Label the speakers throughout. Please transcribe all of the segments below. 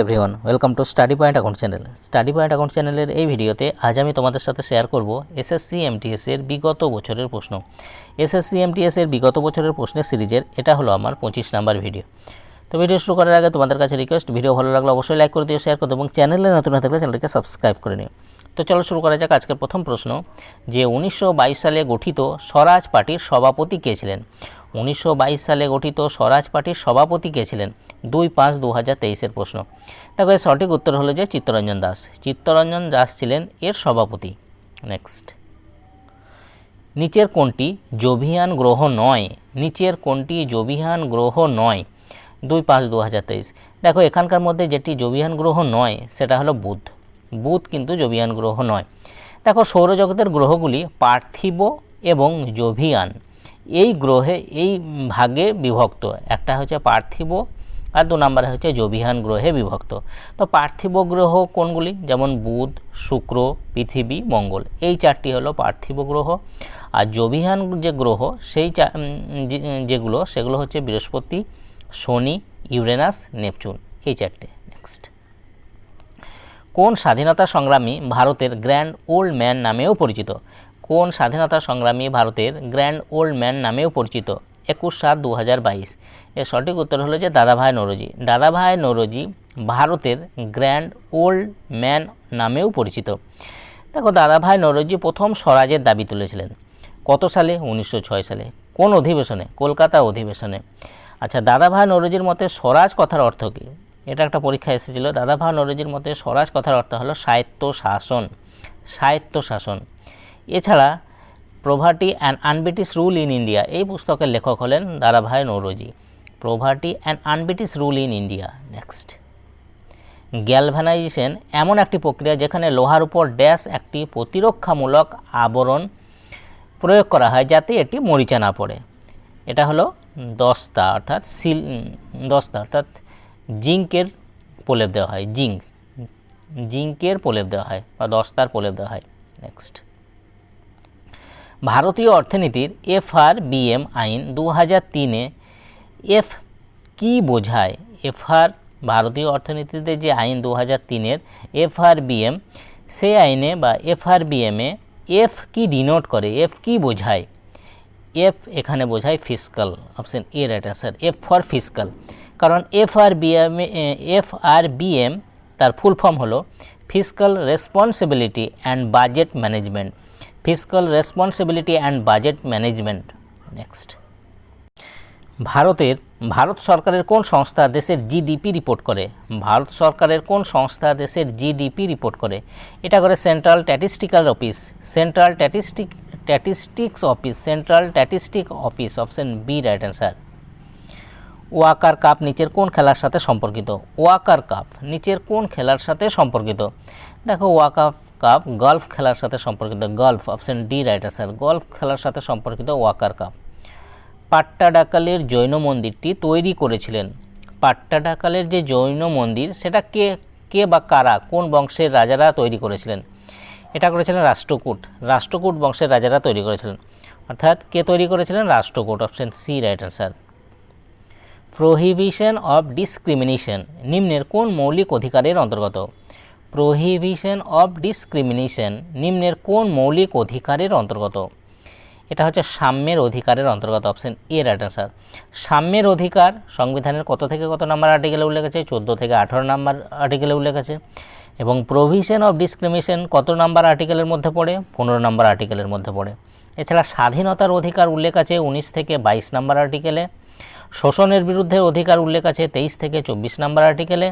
Speaker 1: Everyone, welcome to study point account channel. Study point account চ্যানেলের এই ভিডিওতে আজ আমি তোমাদের সাথে শেয়ার করব এসএসসি এমটিএস এর বিগত বছরের প্রশ্ন। এসএসসি এমটিএস এর বিগত বছরের প্রশ্নের সিরিজের এটা হলো আমার পঁচিশ নাম্বার ভিডিও। তো ভিডিও শুরু করার আগে তোমাদের কাছে রিকোয়েস্ট ভিডিও ভালো লাগলে অবশ্যই লাইক করে দিও শেয়ার করে এবং চ্যানেলে নতুন হয়ে থাকলে চ্যানেলটিকে সাবস্ক্রাইব করে নিও। তো চলো শুরু করা যাক আজকের প্রথম প্রশ্ন, যে উনিশশো বাইশ সালে গঠিত স্বরাজ পার্টির সভাপতি কে ছিলেন? উনিশশো বাইশ সালে গঠিত স্বরাজ পার্টির সভাপতি কে ছিলেন? দুই পাঁচ দু হাজার তেইশের প্রশ্ন। এর সঠিক উত্তর হলো যে চিত্তরঞ্জন দাস। চিত্তরঞ্জন দাস ছিলেন এর সভাপতি। নেক্সট নিচের কোনটি জোভিয়ান গ্রহ নয়, নিচের কোনটি জোভিয়ান গ্রহ নয়। দুই পাঁচ দু তেইশ। দেখো, এখানকার মধ্যে যেটি জোভিয়ান গ্রহ নয়, সেটা হলো বুধ। বুধ কিন্তু জোভিয়ান গ্রহ নয়। দেখো, সৌরজগতের গ্রহগুলি পার্থিব এবং জোভিয়ান। এই গ্রহে এই ভাগে বিভক্ত। একটা হচ্ছে পার্থিব আর দু নম্বরে হচ্ছে জোভিয়ান গ্রহে বিভক্ত। তো পার্থিব গ্রহ কোনগুলি? যেমন বুধ, শুক্র, পৃথিবী, মঙ্গল। এই চারটি হলো পার্থিব গ্রহ। আর জোভিয়ান যে গ্রহ, সেই যেগুলো, সেগুলো হচ্ছে বৃহস্পতি, শনি, ইউরেনাস, নেপচুন। এই চারটে। নেক্সট কোন স্বাধীনতা সংগ্রামী ভারতের গ্র্যান্ড ওল্ড ম্যান নামেও পরিচিত? কোন স্বাধীনতা সংগ্রামী ভারতের গ্র্যান্ড ওল্ড ম্যান নামেও পরিচিত? একুশ সাত দু হাজার বাইশ। এর সঠিক উত্তর হলো যে দাদাভাই নরজি। দাদাভাই নরজি ভারতের গ্র্যান্ড ওল্ড ম্যান নামেও পরিচিত। দেখো, দাদাভাই নরজি প্রথম স্বরাজের দাবি তুলেছিলেন। কত সালে? উনিশশো ছয় সালে। কোন অধিবেশনে? কলকাতা অধিবেশনে। আচ্ছা দাদাভাই নরজির মতে স্বরাজ কথার অর্থ কী? এটা একটা পরীক্ষা এসেছিল। দাদাভাই নরজির মতে স্বরাজ কথার অর্থ হলো সাহিত্য শাসন। সাহিত্য শাসন। এছাড়া poverty and un-British rule in India, এই পুস্তকের লেখক হলেন Dadabhai Naoroji. Poverty and un-British rule in India, next. Galvanisation এমন একটি প্রক্রিয়া যেখানে লোহার উপর ড্যাশ একটি প্রতিরক্ষামূলক আবরণ প্রয়োগ করা হয় যাতে এটি মরিচা না পড়ে। এটা হলো দস্তা, অর্থাৎ সিল দস্তা, অর্থাৎ জিঙ্কের প্রলেপ দেওয়া হয়, জিঙ্ক, জিঙ্কের প্রলেপ দেওয়া হয় বা দস্তার প্রলেপ দেওয়া হয়, নেক্সট। ভারতীয় অর্থনীতির এফআর বিএম আইন দু হাজার তিনে এফ কী বোঝায়? এফআর ভারতীয় অর্থনীতিতে যে আইন দু হাজার তিনের এফআর বিএম সেই আইনে বা এফআর বিএমে এফ কি ডিনোট করে? এফ কি বোঝায়? এফ এখানে বোঝায় fiscal, option A right answer, F for fiscal. কারণ F R BM F R BM তার ফুল ফর্ম হলো fiscal responsibility and budget management. Fiscal responsibility and budget management. Next. ভারতের, ভারত সরকারের কোন সংস্থা দেশের জিডিপি রিপোর্ট করে? ভারত সরকারের কোন সংস্থা দেশের জিডিপি রিপোর্ট করে? এটা করে central statistical office, central statistic, statistics office, central statistic office, option B right answer Walker Cup নিচের কোন খেলার সাথে সম্পর্কিত? ওয়াকার কাপ নিচের কোন খেলার সাথে সম্পর্কিত? দেখো ওয়াকার কাপ গলফ খেলার সাথে সম্পর্কিত golf option D right answer golf খেলার সাথে সম্পর্কিত ওয়াকার কাপ পাট্টাডাকালের জৈন মন্দিরটি তৈরি করেছিলেন। পাট্টাডাকালের যে জৈন মন্দির, সেটা কে কে বা কারা, কোন বংশের রাজারা তৈরি করেছিলেন? এটা করেছিলেন রাষ্ট্রকূট। রাষ্ট্রকূট বংশের রাজারা তৈরি করেছিলেন। অর্থাৎ কে তৈরি করেছিলেন? Rashtrakuta option C right answer prohibition of discrimination নিম্নের কোন মৌলিক অধিকারের অন্তর্গত? প্রহিবিশন অফ ডিসক্রিমিনেশন নিম্নের কোন মৌলিক অধিকারের অন্তর্গত? এটা হচ্ছে সাম্যের অধিকারের অন্তর্গত অপশন এ রাইট সাম্যের অধিকার সংবিধানের কত থেকে কত নাম্বার আর্টিকেলে উল্লেখ আছে? চোদ্দ থেকে আঠারো নাম্বার আর্টিকেলে উল্লেখ আছে। এবং প্রভিশন অফ ডিসক্রিমিনেশন কত নাম্বার আর্টিকেলের মধ্যে পড়ে? পনেরো নাম্বার আর্টিকেলের মধ্যে পড়ে। এছাড়া স্বাধীনতার অধিকার উল্লেখ আছে উনিশ থেকে বাইশ নাম্বার আর্টিকেলে শোষণের বিরুদ্ধে অধিকার উল্লেখ আছে তেইশ থেকে চব্বিশ নাম্বার আর্টিকেলে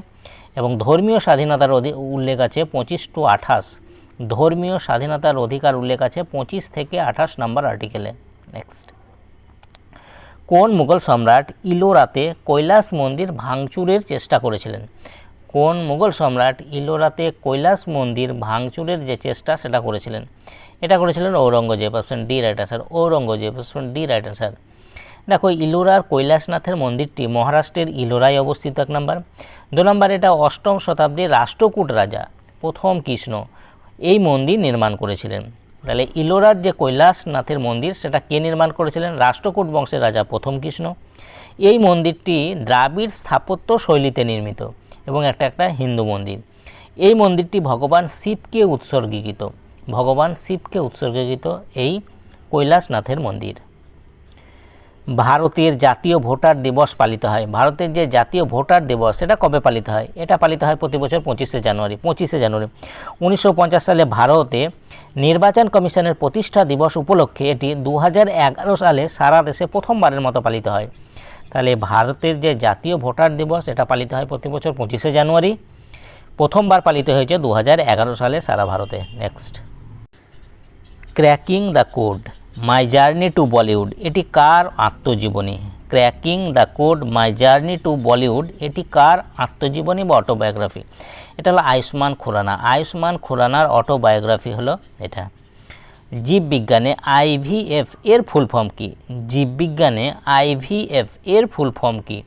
Speaker 1: এবং ধর্মীয় স্বাধীনতার উল্লেখ আছে পঁচিশ টু আঠাশ। ধর্মীয় স্বাধীনতার অধিকার উল্লেখ আছে পঁচিশ থেকে আঠাশ নম্বর আর্টিকেলে। নেক্সট কোন মুঘল সম্রাট ইলোরাতে কৈলাস মন্দির ভাঙচুরের চেষ্টা করেছিলেন? কোন মুঘল সম্রাট ইলোরাতে কৈলাস মন্দির ভাঙচুরের যে চেষ্টা, সেটা করেছিলেন? এটা করেছিলেন Aurangzeb. Option D right answer Aurangzeb. Option D right answer দেখো ইলোরার কৈলাসনাথের মন্দিরটি মহারাষ্ট্রের ইলোরায় অবস্থিত এক নম্বর। দু নম্বর, এটা অষ্টম শতাব্দীর রাষ্ট্রকূট রাজা, প্রথম কৃষ্ণ, এই মন্দির নির্মাণ করেছিলেন। তাহলে ইলোরার যে কৈলাসনাথের মন্দির, সেটা কে নির্মাণ করেছিলেন? রাষ্ট্রকূট বংশের রাজা প্রথম কৃষ্ণ। এই মন্দিরটি দ্রাবিড় স্থাপত্য শৈলীতে নির্মিত এবং একটা একটা হিন্দু মন্দির। এই মন্দিরটি ভগবান শিবকে উৎসর্গীকৃত। ভগবান শিবকে উৎসর্গীকৃত এই কৈলাসনাথের মন্দির। ভারতের জাতীয় ভোটার দিবস পালিত হয়। ভারতের যে জাতীয় ভোটার দিবস, সেটা কবে পালিত হয়? এটা পালিত হয় প্রতি বছর পঁচিশে জানুয়ারি পঁচিশে জানুয়ারি। উনিশশো পঞ্চাশ সালে ভারতে নির্বাচন কমিশনের প্রতিষ্ঠা দিবস উপলক্ষে এটি দু হাজার এগারো সালে সারা দেশে প্রথমবারের মতো পালিত হয়। তাহলে ভারতের যে জাতীয় ভোটার দিবস, এটা পালিত হয় প্রতি বছর পঁচিশে জানুয়ারি। প্রথমবার পালিত হয়েছে দু হাজার এগারো সালে সারা ভারতে। Next cracking the code my journey to Bollywood এটি কার আত্মজীবনী? Cracking the code my journey to Bollywood এটি কার আত্মজীবনী বা অটোবায়োগ্রাফি এটা হলো আয়ুষ্মান খুরানা। আয়ুষ্মান খুরানার অটোবায়োগ্রাফি হলো এটা। জীববিজ্ঞানে আইভিএফ এর ফুল ফর্ম কি? জীববিজ্ঞানে আইভিএফ এর ফুল ফর্ম কি?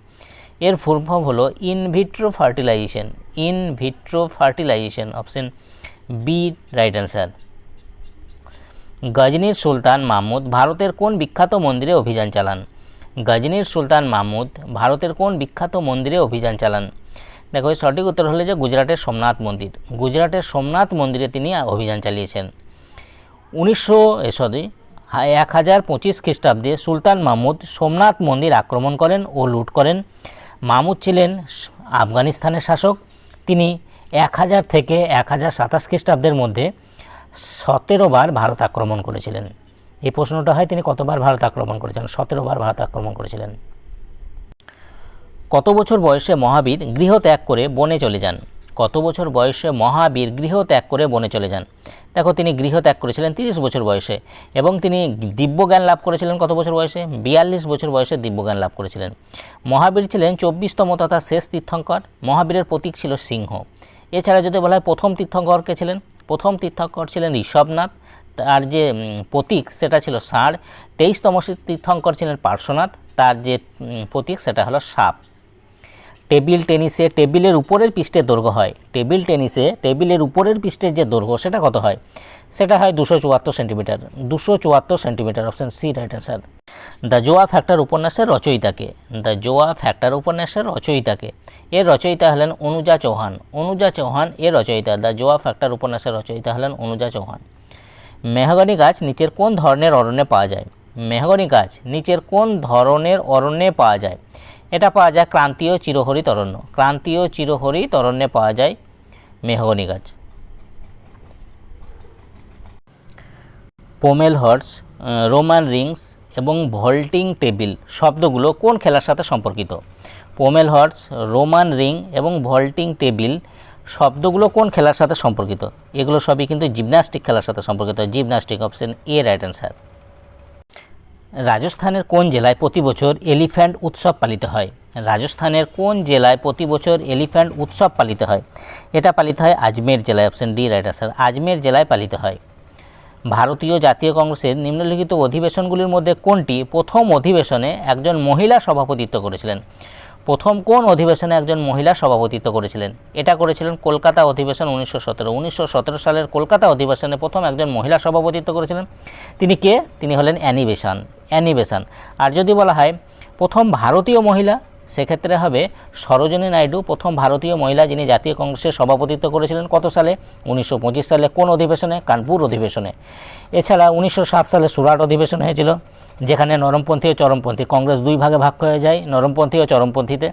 Speaker 1: এর ফুল ফর্ম হলো in vitro fertilisation. In vitro fertilisation, option B, right answer. গজনীর সুলতান মাহমুদ ভারতের কোন বিখ্যাত মন্দিরে অভিযান চালান? গজনীর সুলতান মাহমুদ ভারতের কোন বিখ্যাত মন্দিরে অভিযান চালান? দেখো এর সঠিক উত্তর হলো যে গুজরাটের সোমনাথ মন্দির। গুজরাটের সোমনাথ মন্দিরে তিনি অভিযান চালিয়েছেন। উনিশশো সরি, এক হাজার পঁচিশ খ্রিস্টাব্দে সুলতান মাহমুদ সোমনাথ মন্দির আক্রমণ করেন ও লুট করেন। মাহমুদ ছিলেন আফগানিস্তানের শাসক। তিনি এক হাজার থেকে এক হাজার সাতাশ খ্রিস্টাব্দের মধ্যে সতেরো বার ভারত আক্রমণ করেছিলেন। এই প্রশ্নটা হয়, তিনি কতবার ভারত আক্রমণ করেছিলেন? সতেরো বার ভারত আক্রমণ করেছিলেন। কত বছর বয়সে মহাবীর গৃহ ত্যাগ করে বনে চলে যান? কত বছর বয়সে মহাবীর গৃহ ত্যাগ করে বনে চলে যান? দেখো, তিনি গৃহ ত্যাগ করেছিলেন তিরিশ বছর বয়সে এবং তিনি দিব্যজ্ঞান লাভ করেছিলেন কত বছর বয়সে? বিয়াল্লিশ বছর বয়সে দিব্যজ্ঞান লাভ করেছিলেন। মহাবীর ছিলেন চব্বিশতম তথা শেষ তীর্থঙ্কর। মহাবীরের প্রতীক ছিল সিংহ। এছাড়া যদি বলা হয়, প্রথম তীর্থঙ্কর কে ছিলেন? প্রথম তীর্থঙ্কর ছিলেন ঋষভনাথ তার যে প্রতীক সেটা ছিল ষাঁড়। তেইশতম তীর্থঙ্কর ছিলেন পার্শ্বনাথ। তার যে প্রতীক সেটা হলো সাপ। টেবিল টেনিসে টেবিলের উপরের পৃষ্ঠের দৈর্ঘ্য হয়। টেবিল টেনিসে টেবিলের উপরের পৃষ্ঠের যে দৈর্ঘ্য, সেটা কত হয়? সেটা হয় দুশো চুয়াত্তর সেন্টিমিটার। দুশো চুয়াত্তর centimetre option C right answer the Zoya factor উপন্যাসের রচয়িতাকে। দ্য জোয়া ফ্যাক্টর উপন্যাসের রচয়িতাকে। এর রচয়িতা হলেন অনুজা চৌহান। অনুজা চৌহান এর রচয়িতা। দ্য জোয়া ফ্যাক্টর উপন্যাসের রচয়িতা হলেন অনুজা চৌহান। মেহগনি গাছ নিচের কোন ধরনের অরণ্যে পাওয়া যায়? মেহগনি গাছ নিচের কোন ধরনের অরণ্যে পাওয়া যায়? এটা পাওয়া যায় ক্রান্তীয় চিরহরিত অরণ্য ক্রান্তীয় চিরহরিত অরণ্যে পাওয়া যায় মেহগনি গাছ। পোমেল হর্স রোমান রিংস এবং ভল্টিং টেবিল শব্দগুলো কোন খেলার সাথে সম্পর্কিত? পোমেল হর্স, রোমান রিং এবং ভল্টিং টেবিল শব্দগুলো কোন খেলার সাথে সম্পর্কিত? এগুলো সবই কিন্তু জিমন্যাস্টিক খেলার সাথে সম্পর্কিত। Gymnastic option A, right answer. রাজস্থানের কোন জেলায় প্রতি বছর এলিফ্যান্ট উৎসব পালিত হয়? রাজস্থানের কোন জেলায় প্রতি বছর এলিফ্যান্ট উৎসব পালিত হয়? এটা পালিত হয় আজমের জেলায় option D right answer Ajmer জেলায় পালিত হয়। ভারতীয় জাতীয় কংগ্রেসের নিম্নলিখিত অধিবেশনগুলির মধ্যে কোনটি প্রথম অধিবেশনে একজন মহিলা সভাপতিত্ব করেছিলেন? প্রথম কোন অধিবেশনে একজন মহিলা সভাপতিত্ব করেছিলেন? এটা করেছিলেন কলকাতা অধিবেশন উনিশশো সতেরো। উনিশশো সালের কলকাতা অধিবেশনে প্রথম একজন মহিলা সভাপতিত্ব করেছিলেন। তিনি কে? তিনি হলেন অ্যানিবেশন। অ্যানিবেশন। আর যদি বলা হয়, প্রথম ভারতীয় মহিলা সেক্ষেত্রে হবে সরোজিনী নাইডু, প্রথম ভারতীয় মহিলা যিনি জাতীয় কংগ্রেসের সভাপতিত্ব করেছিলেন কত সালে? উনিশশো পঁচিশ সালে কোন অধিবেশনে? কানপুর অধিবেশনে। এছাড়া উনিশশো সাত সালে সুরাট অধিবেশন হয়েছিল, যেখানে নরমপন্থী ও চরমপন্থী, কংগ্রেস দুই ভাগে ভাগ হয়ে যায়, নরমপন্থী ও চরমপন্থীতে।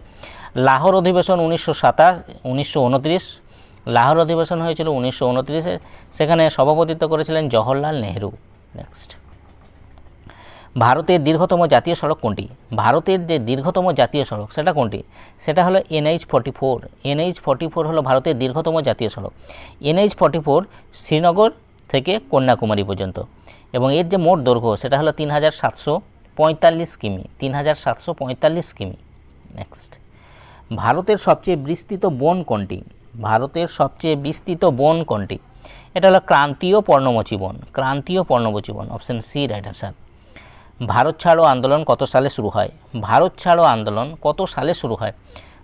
Speaker 1: লাহোর অধিবেশন উনিশশো সাতাশ, উনিশশো লাহোর অধিবেশন হয়েছিল উনিশশো সেখানে সভাপতিত্ব করেছিলেন জওহরলাল নেহরু। নেক্সট ভারতের দীর্ঘতম জাতীয় সড়ক কোনটি? ভারতের যে দীর্ঘতম জাতীয় সড়ক, সেটা কোনটি? সেটা হলো NH forty four. NH forty four হলো ভারতের দীর্ঘতম জাতীয় সড়ক। এনএইচ ফর্টি ফোর শ্রীনগর থেকে কন্যাকুমারী পর্যন্ত। এবং এর যে মোট দৈর্ঘ্য, সেটা হলো তিন হাজার সাতশো পঁয়তাল্লিশ কিমি। তিন হাজার সাতশো পঁয়তাল্লিশ কিমি। নেক্সট ভারতের সবচেয়ে বিস্তৃত বন কোনটি? ভারতের সবচেয়ে বিস্তৃত বন কোনটি? এটা হলো ক্রান্তীয় পর্ণমোচী বন। ক্রান্তীয় পর্ণমোচী বন option C right answer Bharat Chhodo Andolan কত সালে শুরু হয়? ভারত ছাড়ো আন্দোলন কত সালে শুরু হয়?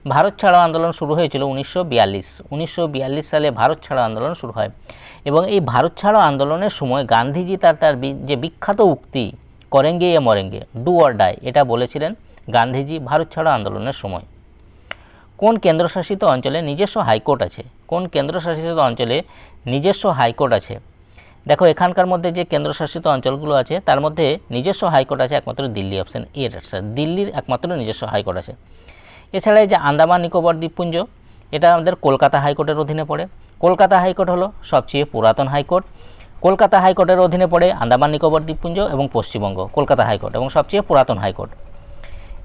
Speaker 1: ভারত ছাড়ো আন্দোলন শুরু হয়েছিল উনিশশো বিয়াল্লিশ। উনিশশো সালে ভারত ছাড়ো আন্দোলন শুরু হয়। এবং এই ভারত ছাড়ো আন্দোলনের সময় গান্ধীজি তার তার যে বিখ্যাত উক্তি, করেঙ্গে এ মরেঙ্গে ডু অর ডাই এটা বলেছিলেন গান্ধীজি ভারত ছাড়ো আন্দোলনের সময়। কোন কেন্দ্রশাসিত অঞ্চলে নিজস্ব হাইকোর্ট আছে? কোন কেন্দ্রশাসিত অঞ্চলে নিজস্ব হাইকোর্ট আছে? দেখো, এখানকার মধ্যে যে কেন্দ্রশাসিত অঞ্চলগুলো আছে, তার মধ্যে নিজস্ব হাইকোর্ট আছে একমাত্র দিল্লি অপশন এ স্যার। দিল্লির একমাত্র নিজস্ব হাইকোর্ট আছে। এছাড়া যে আন্দামান, নিকোবর দ্বীপপুঞ্জ, এটা আমাদের কলকাতা হাইকোর্টের অধীনে পড়ে। কলকাতা হাইকোর্ট হলো সবচেয়ে পুরাতন হাইকোর্ট। কলকাতা হাইকোর্টের অধীনে পড়ে আন্দামান, নিকোবর দ্বীপপুঞ্জ এবং পশ্চিমবঙ্গ, কলকাতা হাইকোর্ট এবং সবচেয়ে পুরাতন হাইকোর্ট।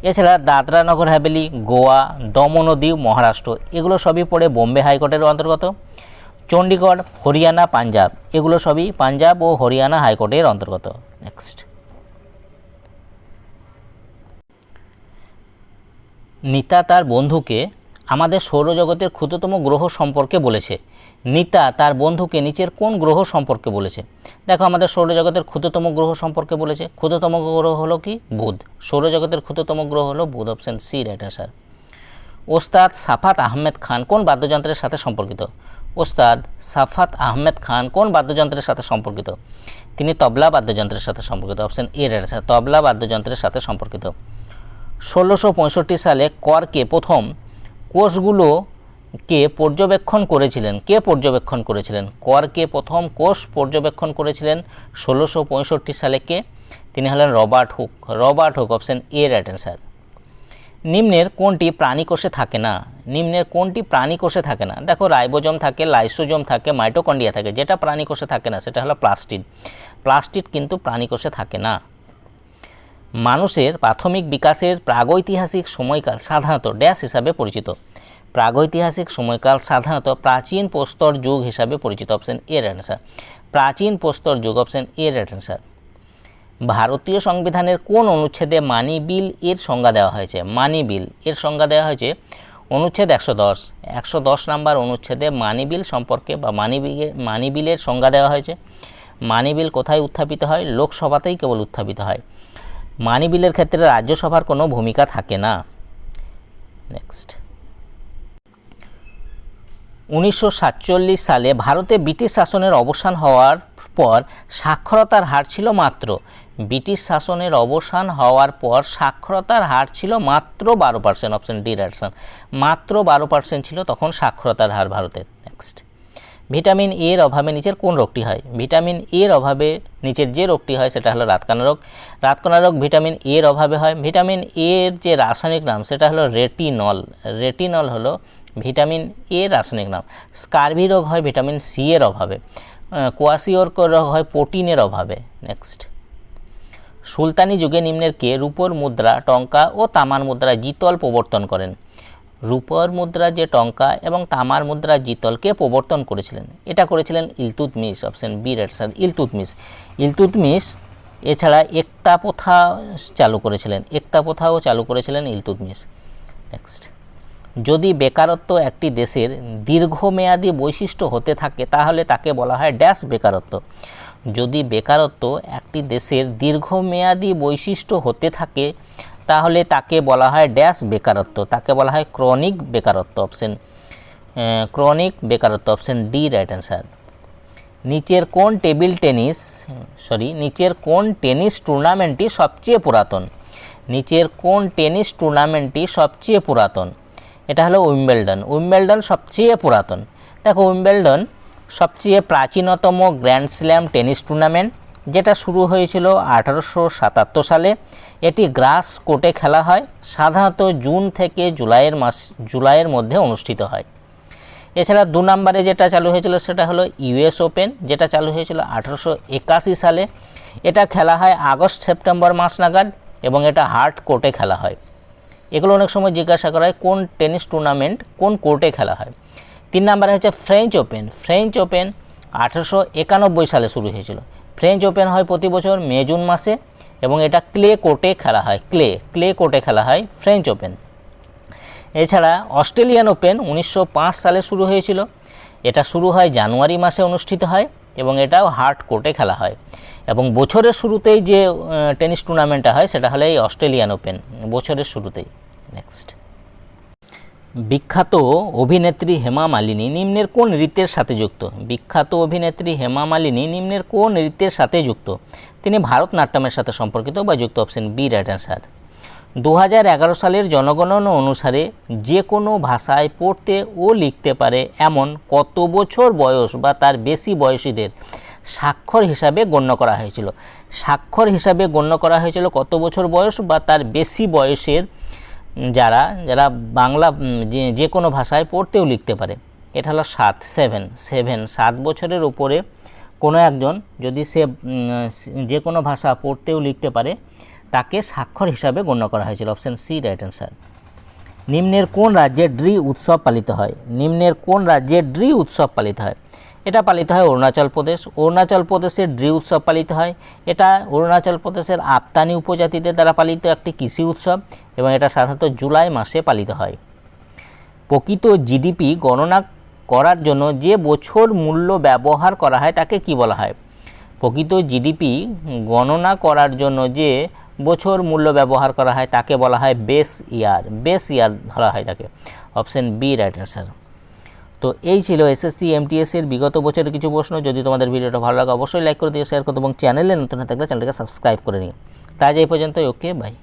Speaker 1: এছাড়া দাদরা নগর, হাভেলি, গোয়া, দমন ও মহারাষ্ট্র, এগুলো সবই পড়ে বোম্বে হাইকোর্টের অন্তর্গত। চণ্ডীগড় হরিয়ানা, পাঞ্জাব। এগুলো সবই পাঞ্জাব ও হরিয়ানা হাইকোর্টের অন্তর্গত। নেক্সট নিতা তার বন্ধুকে আমাদের সৌরজগতের ক্ষুদ্রতম গ্রহ সম্পর্কে বলেছে। নিতা তার বন্ধুকে নিচের কোন গ্রহ সম্পর্কে বলেছে? দেখো, আমাদের সৌরজগতের ক্ষুদ্রতম গ্রহ সম্পর্কে বলেছে। ক্ষুদ্রতম গ্রহ হলো কি? বুধ। সৌরজগতের ক্ষুদ্রতম গ্রহ হলো বুধ অপশন সি রাইট অ্যান্সার ওস্তাদ সাফাত আহমেদ খান কোন বাদ্যযন্ত্রের সাথে সম্পর্কিত? ওস্তাদ সাফাত আহমেদ খান কোন বাদ্যযন্ত্রের সাথে সম্পর্কিত? তিনি তবলা বাদ্যযন্ত্রের সাথে সম্পর্কিত option A right answer tabla বাদ্যযন্ত্রের সাথে সম্পর্কিত। ষোলোশো সালে করকে প্রথম কোষগুলোকে পর্যবেক্ষণ করেছিলেন? কে পর্যবেক্ষণ করেছিলেন? করকে প্রথম কোষ পর্যবেক্ষণ করেছিলেন ষোলোশো সালে কে? তিনি হলেন Robert Hooke. Robert Hooke option A right answer নিম্নের কোনটি প্রাণীকোষে থাকে না? নিম্নের কোনটি প্রাণীকোষে থাকে না? দেখো, রাইবোজম থাকে, লাইসোজোম থাকে মাইটোকন্ডিয়া থাকে, যেটা প্রাণীকোষে থাকে না, সেটা হলো প্লাস্টিড। প্লাস্টিড কিন্তু প্রাণীকোষে থাকে না। মানুষের প্রাথমিক বিকাশের প্রাগৈতিহাসিক সময়কাল সাধারণত ড্যাশ হিসাবে পরিচিত। প্রাগৈতিহাসিক সময়কাল সাধারণত প্রাচীন প্রস্তর যুগ হিসাবে পরিচিত অপশন এ রাইট অ্যান্সার প্রাচীন প্রস্তর যুগ অপশন এ রাইট অ্যান্সার ভারতীয় সংবিধানের কোন অনুচ্ছেদে মানি বিল এর সংজ্ঞা দেওয়া হয়েছে? মানি বিল এর সংজ্ঞা দেওয়া হয়েছে অনুচ্ছেদ একশো দশ। একশো দশ নাম্বার অনুচ্ছেদে মানি বিল সম্পর্কে বা মানি বিলে মানি বিলের সংজ্ঞা দেওয়া হয়েছে। মানি বিল কোথায় উত্থাপিত হয়? লোকসভাতেই কেবল উত্থাপিত হয়। মানি বিলের ক্ষেত্রে রাজ্যসভার কোনো ভূমিকা থাকে না। নেক্সট। উনিশশো সাতচল্লিশ সালে ভারতে ব্রিটিশ শাসনের অবসান হওয়ার পর সাক্ষরতার হার ছিল মাত্র ব্রিটিশ শাসনের অবসান হওয়ার পর সাক্ষরতার হার ছিল মাত্র বারো পার্সেন্ট অপশন ডি রাইটসন মাত্র বারো পার্সেন্ট ছিল তখন সাক্ষরতার হার ভারতের নেক্সট ভিটামিন এর অভাবে নিচের কোন রোগটি হয়? ভিটামিন এর অভাবে নিচের যে রোগটি হয় সেটা হলো রাতকানা রোগ। রাতকানা রোগ ভিটামিন এর অভাবে হয়। ভিটামিন এর যে রাসায়নিক নাম সেটা হলো রেটিনল রেটিনল হলো ভিটামিন এ রাসায়নিক নাম। স্কারভি রোগ হয় ভিটামিন সি এর অভাবে। কোয়াশিওরক রোগ হয় প্রোটিনের অভাবে। নেক্সট সুলতানি যুগে নিম্নের কে রূপোর মুদ্রা, টঙ্কা ও তামার মুদ্রা জিতল প্রবর্তন করেন। রূপর মুদ্রা যে টঙ্কা এবং তামার মুদ্রা জিতলকে প্রবর্তন করেছিলেন? এটা করেছিলেন Iltutmish option B right sir Iltutmish. Iltutmish এছাড়া একতা প্রথা চালু করেছিলেন, একতা প্রথাও চালু করেছিলেন ইলতুতমিশ। নেক্সট যদি বেকারত্ব একটি দেশের দীর্ঘমেয়াদী বৈশিষ্ট্য হতে থাকে, তাহলে তাকে বলা হয় ড্যাশ বেকারত্ব। যদি বেকারত্ব একটি দেশের দীর্ঘমেয়াদী বৈশিষ্ট্য হতে থাকে, তাহলে তাকে বলা হয় ড্যাশ বেকারত্ব, তাকে বলা হয় ক্রনিক বেকারত্ব অপশন ক্রনিক বেকারত্ব অপশন ডি, রাইট অ্যান্সার। নিচের কোন টেবিল টেনিস, সরি, নিচের কোন টেনিস টুর্নামেন্টটি সবচেয়ে পুরাতন? নিচের কোন টেনিস টুর্নামেন্টটি সবচেয়ে পুরাতন? এটা হলো উইম্বেলডন। উইম্বেলডন সবচেয়ে পুরাতন। দেখো উইম্বেলডন সবচেয়ে প্রাচীনতম গ্র্যান্ড স্ল্যাম টেনিস টুর্নামেন্ট, যেটা শুরু হয়েছিল আঠারোশো সাতাত্তর সালে। এটি গ্রাস কোর্টে খেলা হয়, সাধারণত জুন থেকে জুলাইয়ের মাস, জুলাইয়ের মধ্যে অনুষ্ঠিত হয়। এছাড়া দু নম্বরে যেটা চালু হয়েছিল সেটা হলো ইউএস ওপেন, যেটা চালু হয়েছিল আঠারোশো একাশি সালে। এটা খেলা হয় আগস্ট সেপ্টেম্বর মাস নাগাদ এবং এটা হার্ট কোর্টে খেলা হয়। এগুলো অনেক সময় জিজ্ঞাসা করা হয়, কোন টেনিস টুর্নামেন্ট কোন কোর্টে খেলা হয়? তিন নম্বরে হচ্ছে ফ্রেঞ্চ ওপেন ফ্রেঞ্চ ওপেন আঠেরোশো একানব্বই সালে শুরু হয়েছিল। ফ্রেঞ্চ ওপেন হয় প্রতি বছর মে, জুন মাসে এবং এটা ক্লে কোর্টে খেলা হয়। ক্লে ক্লে কোর্টে খেলা হয় ফ্রেঞ্চ ওপেন এছাড়া অস্ট্রেলিয়ান ওপেন উনিশশো পাঁচ সালে শুরু হয়েছিল। এটা শুরু হয় জানুয়ারি মাসে অনুষ্ঠিত হয় এবং এটাও হার্ট কোর্টে খেলা হয়। এবং বছরের শুরুতেই যে টেনিস টুর্নামেন্টটা হয় সেটা হলো এই অস্ট্রেলিয়ান ওপেন বছরের শুরুতেই। নেক্সট বিখ্যাত অভিনেত্রী হেমা মালিনী নিম্নের কোন নৃত্যের সাথে যুক্ত? বিখ্যাত অভিনেত্রী হেমা মালিনী নিম্নের কোন নৃত্যের সাথে যুক্ত? তিনি ভারতনাট্যমের সাথে সম্পর্কিত বা যুক্ত অপশন বি রাইট অ্যান্সার দু সালের জনগণনা অনুসারে যে কোনো ভাষায় পড়তে ও লিখতে পারে এমন কত বছর বয়স বা তার বেশি বয়সীদের স্বাক্ষর হিসাবে গণ্য করা হয়েছিল? স্বাক্ষর হিসাবে গণ্য করা হয়েছিল কত বছর বয়স বা তার বেশি বয়সের যারা যারা বাংলা যে যে কোনো ভাষায় পড়তেও লিখতে পারে। এটা হলো সাত সেভেন সেভেন সাত বছরের উপরে কোনো একজন যদি সে যে কোনো ভাষা পড়তেও লিখতে পারে, তাকে স্বাক্ষর হিসাবে গণ্য করা হয়েছিল। অপশান সি রাইট অ্যান্সার নিম্নের কোন রাজ্যে ড্রি উৎসব পালিত হয়? নিম্নের কোন রাজ্যে ড্রি উৎসব পালিত হয়? এটা পালিত হয় অরুণাচল প্রদেশ। অরুণাচল প্রদেশের ড্রি উৎসব পালিত হয়। এটা অরুণাচল প্রদেশের আপ্তানি উপজাতিদের দ্বারা পালিত একটি কৃষি উৎসব এবং এটা সাধারণত জুলাই মাসে পালিত হয়। প্রকৃত জিডিপি গণনা করার জন্য যে বছর মূল্য ব্যবহার করা হয় তাকে কি বলা হয়? প্রকৃত জিডিপি গণনা করার জন্য যে বছর মূল্য ব্যবহার করা হয় তাকে বলা হয় বেস ইয়ার। বেস ইয়ার ধরা হয় তাকে। Option B, right answer. তো এই ছিল এসএসসি এমটিএস এর বিগত বছরের কিছু প্রশ্ন। যদি তোমাদের ভিডিওটা ভালো লাগে, অবশ্যই লাইক করে দিয়ে শেয়ার করতে এবং চ্যানেলে নতুন থাকলে চ্যানেলটাকে সাবস্ক্রাইব করে নিও। তাই এই পর্যন্ত ওকে বাই